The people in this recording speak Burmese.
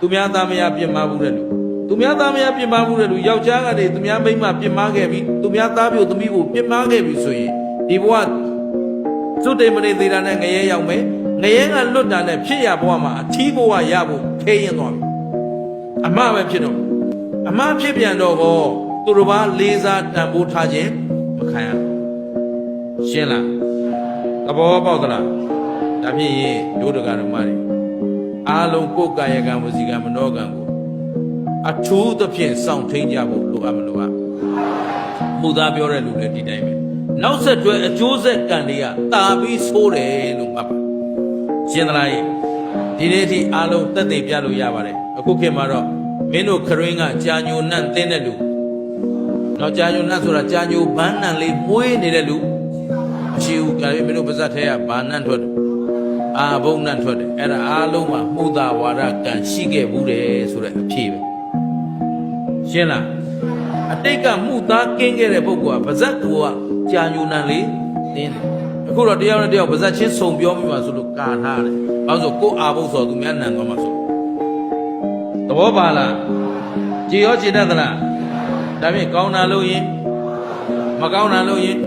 သူများသားမယားပြင်မာဘူးတဲ့လူသူများသားမယားပြင်မာဘူးတဲ့လူယောက်ျားကနေသူများမိန်းမပြင်မာခဲ့ပြီသူများသားပြိုသမီးကိုပြင်မာခဲ့ပြီဆိုရင်ဒီဘဝသုတေမနေသေးတာနဲ့ငရဲရောက်မယ်ငရဲကလွတ်တာနဲ့ဖြစ်ရဘဝမှာအထီးဘဝရဖို့ခဲရင်သွားပြီအမှားပဲဖြစ်တော့အမှားဖြစ်ပြန်တော့ကောသူတို့ဘာလေးစားတန်ဖိုးထားခြင်းမခံရရှင်းလားသဘောပေါက်သလားဒါဖြစ်ရင်ဒုဒကရမတွေ အားလုံးကိုယ်ကာယကံဝစီကံမနောကံကိုအထူးသဖြင့်စောင့်ထိန်ကြဖို့လိုအပ်မလိုအပ်မှုသားပြောတဲ့လူလည်းဒီတိုင်းပဲနောက်ဆက်တွဲအကျိုးဆက်ကံတွေကတာပြီးဆိုးတယ်လို့မှတ်ပါရှင်းသလားယဒီနေ့အထိအားလုံးတက်သိပြလို့ရပါတယ်အခုခေတ်မှာတော့မင်းတို့ခရင်းကကြာညိုနှံ့တင်းတဲ့လူတော့ကြာညိုနှံ့ဆိုတာကြာညိုဘန်းနှံလေးမွေးနေတဲ့လူမရှိဘူးကြာပြီမင်းတို့ပါဇက်ထဲကဘာနှံ့ထွက်တယ် အာဘုံနှံ့ထွက်တယ်အဲ့ဒါအားလုံးမှာမှုသာဝါဒကံရှိခဲ့ဘူးတယ်ဆိုတဲ့အဖြေပဲရှင်းလားအတိတ်ကမှုသားကင်းခဲ့တဲ့ပုဂ္ဂိုလ်ကပါဇက်ကကြာညိုနှံလေးတင်းတယ်အခုတော့တရားနဲ့တရားပါဇက်ချင်းစုံပြောမိမှဆိုလို့ကာထားတယ်ဘာလို့ဆိုကိုယ်အာဘုံဆိုသူများနှံသွားမှာဆိုသဘောပါလားကြည်ရောကြည်တတ်သလားဒါဖြင့်ကောင်းတာလို့ရင်မကောင်းတာလို့ရင်